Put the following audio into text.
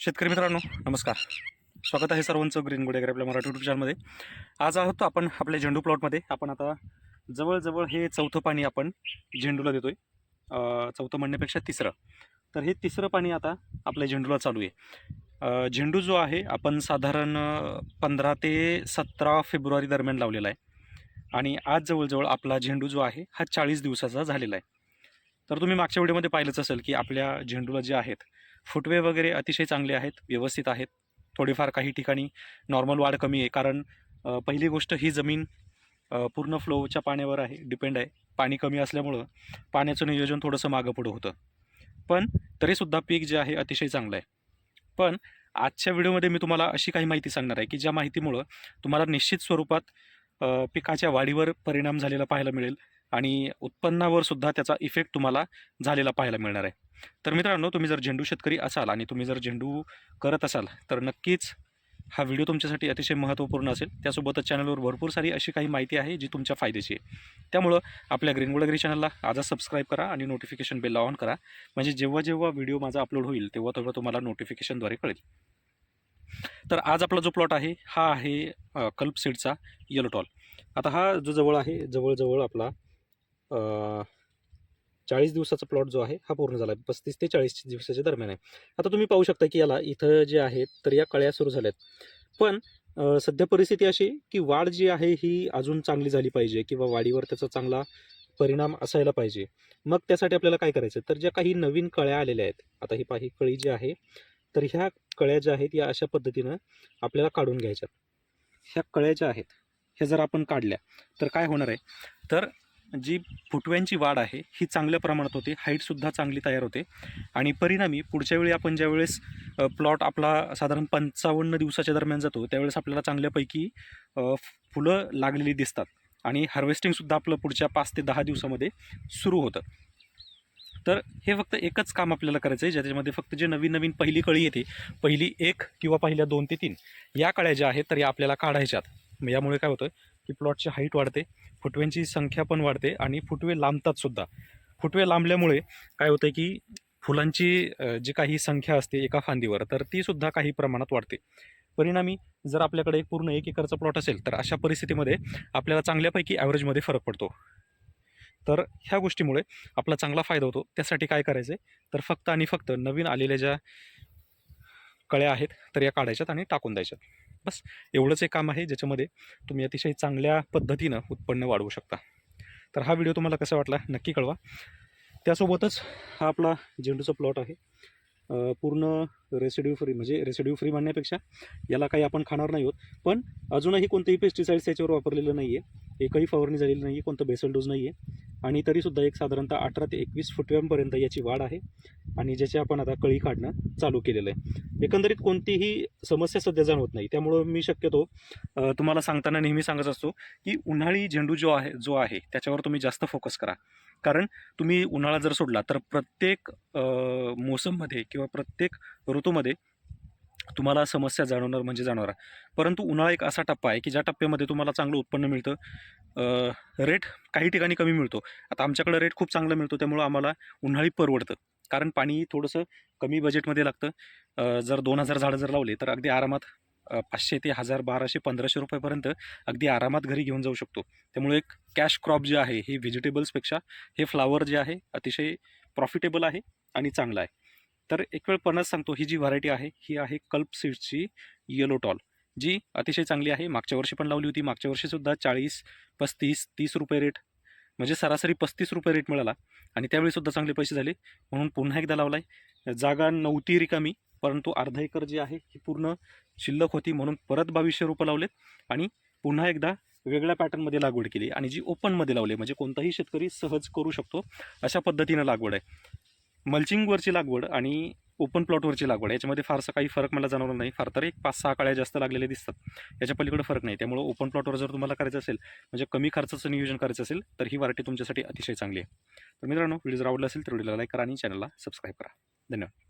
शेतकरी मित्रांनो नमस्कार. स्वागत आहे सर्वांचं ग्रीन गुड आपल्या मराठी युट्यूब चॅनलमध्ये आज आहोत आपण आपल्या झेंडू प्लॉटमध्ये आपण आता जवळजवळ हे चौथं पाणी आपण झेंडूला देतोय. आहे चौथं म्हणण्यापेक्षा तिसरं. तर हे तिसरं पाणी आता आपल्या झेंडूला चालू आहे. झेंडू जो आहे आपण साधारण पंधरा ते सतरा फेब्रुवारी दरम्यान लावलेला आहे. आणि आज जवळजवळ आपला झेंडू जो आहे हा चाळीस दिवसाचा झालेला आहे. तर तुम्ही मागच्या व्हिडिओमध्ये पाहिलंच असेल की आपल्या झेंडूला जे आहेत फुटवे वगैरे अतिशय चांगले आहेत व्यवस्थित आहेत. थोडीफार काही ठिकाणी नॉर्मल वाढ कमी आहे. कारण पहिली गोष्ट ही जमीन पूर्ण फ्लोच्या पाण्यावर आहे डिपेंड आहे. पाणी कमी असल्यामुळं पाण्याचं नियोजन थोडंसं मागं पुढं होतं. पण तरीसुद्धा पीक जे आहे अतिशय चांगलं आहे. पण आजच्या व्हिडिओमध्ये मी तुम्हाला अशी काही माहिती सांगणार आहे की ज्या माहितीमुळं तुम्हाला निश्चित स्वरूपात पिकाच्या वाढीवर परिणाम झालेला पाहायला मिळेल. आणि उत्पन्नावर सुद्धा त्याचा इफेक्ट तुम्हाला झालेला पाहायला मिळणार आहे. तर मित्रांनो तुम्ही जर झेंडू शेतकरी असाल आणि तुम्ही जर झेंडू करत असाल तर नक्कीच हा व्हिडिओ तुमच्यासाठी अतिशय महत्त्वपूर्ण असेल. त्यासोबतच चॅनलवर भरपूर सारी अशी काही माहिती आहे जी तुमच्या फायद्याची आहे. त्यामुळं आपल्या ग्रीन गोलागिरी चॅनलला आजच सबस्क्राईब करा आणि नोटिफिकेशन बेल ऑन करा. म्हणजे जेव्हा जेव्हा व्हिडिओ माझा अपलोड होईल तेव्हा तेव्हा तुम्हाला नोटिफिकेशनद्वारे कळेल. तर आज आपला जो प्लॉट आहे हा आहे कल्प सीडचा येलो टॉल आता हा जो जवळ आहे जवळजवळ आपला चाळीस दिवसाचा प्लॉट जो आहे हा पूर्ण झाला. आहे पस्तीस ते चाळीस दिवसाच्या दरम्यान आहे. आता तुम्ही पाहू शकता की याला इथं जे आहेत तर या कळ्या सुरू झाल्या आहेत पण सध्या परिस्थिती अशी की वाढ जी आहे ही अजून चांगली झाली पाहिजे किंवा वाढीवर त्याचा चांगला परिणाम असायला पाहिजे. मग त्यासाठी आपल्याला काय करायचं? तर ज्या काही नवीन कळ्या आलेल्या आहेत आता ही पाही कळी जी आहे तर ह्या कळ्या ज्या आहेत या अशा पद्धतीनं आपल्याला काढून घ्यायच्यात. ह्या कळ्या ज्या आहेत ह्या जर आपण काढल्या तर काय होणार आहे? तर जी फुटव्यांची वाढ आहे ही चांगल्या प्रमाणात होते. हाईटसुद्धा चांगली तयार होते. आणि परिणामी पुढच्या वेळी आपण ज्यावेळेस प्लॉट आपला साधारण पंचावन्न दिवसाच्या दरम्यान जातो त्यावेळेस आपल्याला चांगल्यापैकी फुलं लागलेली दिसतात. आणि हार्वेस्टिंगसुद्धा आपलं पुढच्या पाच ते दहा दिवसामध्ये सुरू होतं. तर हे फक्त एकच काम आपल्याला करायचं आहे ज्याच्यामध्ये फक्त जे नवीन नवीन पहिली कळी येते पहिली एक किंवा पहिल्या दोन ते तीन या कळ्या ज्या आहेत तर या आपल्याला काढायच्यात. मग यामुळे काय होतं की प्लॉटची हाईट वाढते फुटव्यांची संख्या पण वाढते आणि फुटवे लांबतात सुद्धा. फुटवे लांबल्यामुळे काय होतं की फुलांची जी काही संख्या असते एका फांदीवर तर ती सुद्धा काही प्रमाणात वाढते. परिणामी जर आपल्याकडे एक पूर्ण एक एकरचा प्लॉट असेल तर अशा परिस्थितीमध्ये आपल्याला चांगल्यापैकी ॲव्हरेजमध्ये फरक पडतो. तर ह्या गोष्टीमुळे आपला चांगला फायदा होतो. त्यासाठी काय करायचं आहे तर फक्त आणि फक्त नवीन आलेल्या ज्या कळ्या आहेत तर या काढायच्यात आणि टाकून द्यायच्यात. बस एवढंच एक काम आहे ज्याच्यामध्ये तुम्ही अतिशय चांगल्या पद्धतीनं उत्पन्न वाढवू शकता. तर हा व्हिडिओ तुम्हाला कसा वाटला नक्की कळवा. त्यासोबतच हा आपला झेंडूचा प्लॉट आहे. पूर्ण रेसिड्यू फ्री म्हणजे रेसिड्यू फ्री म्हणण्यापेक्षा याला काही आपण खाणार नाही आहोत. पण अजूनही कोणतेही पेस्टिसाईड्स याच्यावर वापरलेलं नाही आहे एकही फवारणी झालेली नाही आहे कोणतं बेसल डोज नाही आहे आणि तरीसुद्धा एक साधारणतः अठरा ते एकवीस फुटव्यांपर्यंत याची वाढ आहे आणि ज्याची आपण आता कळी काढणं चालू केलेलं आहे. एकंदरीत कोणतीही समस्या सध्या जाणवत नाही. त्यामुळं मी शक्यतो तुम्हाला सांगताना नेहमी सांगत असतो की उन्हाळी झेंडू जो आहे जो आहे त्याच्यावर तुम्ही जास्त फोकस करा. कारण तुम्ही उन्हाळा जर सोडला तर प्रत्येक मोसममध्ये किंवा प्रत्येक ऋतूमध्ये तुम्हाला समस्या जाणवणार म्हणजे जाणवणार परंतु उन्हाळा एक असा टप्पा आहे की ज्या टप्प्यामध्ये तुम्हाला चांगलं उत्पन्न मिळतं रेट काही ठिकाणी कमी मिळतो. आता आमच्याकडे रेट खूप चांगला मिळतो त्यामुळं आम्हाला उन्हाळी परवडतं. कारण पाणी थोडंसं कमी बजेटमध्ये लागतं. जर दोन हजार झाडं जर लावले तर अगदी आरामात पाचशे ते हजार बाराशे पंधराशे रुपयेपर्यंत अगदी आरामात घरी घेऊन जाऊ शकतो. त्यामुळे एक कॅश क्रॉप जे आहे हे व्हेजिटेबल्सपेक्षा हे फ्लावर जे आहे अतिशय प्रॉफिटेबल आहे आणि चांगलं आहे. तर एक वेळ पणच सांगतो ही जी व्हरायटी आहे ही आहे कल्प सीड्सची येलो टॉल जी अतिशय चांगली आहे. मागच्या वर्षी पण लावली होती. मागच्या वर्षीसुद्धा चाळीस पस्तीस तीस रुपये रेट म्हणजे सरासरी पस्तीस रुपये रेट मिळाला. आणि त्यावेळीसुद्धा चांगले पैसे झाले. म्हणून पुन्हा एकदा लावला आहे जागा नव्हती रिकामी परंतु अर्धा एकर जी आहे ही पूर्ण शिल्लक होती. म्हणून परत बावीसशे रुपये लावलेत. आणि पुन्हा एकदा वेगळ्या पॅटर्नमध्ये लागवड केली. आणि जी ओपनमध्ये लावली म्हणजे कोणताही शेतकरी सहज करू शकतो अशा पद्धतीनं लागवड आहे. मल्चिंगवरची लागवड आणि ओपन प्लॉटवरची लागवड याच्यामध्ये फारसा काही फरक मला जाणवला नाही. फार तर एक पाच सहा काळ्या जास्त लागलेले दिसतात. याच्या पलीकडे फरक नाही. त्यामुळे ओपन प्लॉटवर जर तुम्हाला करायचं असेल म्हणजे कमी खर्चाचं नियोजन करायचं असेल तर ही व्हरायटी तुमच्यासाठी अतिशय चांगली आहे. तर मित्रांनो व्हिडिओ जर आवडला असेल तर व्हिडिओला लाईक करा आणि चॅनलला सबस्क्राईब करा. धन्यवाद.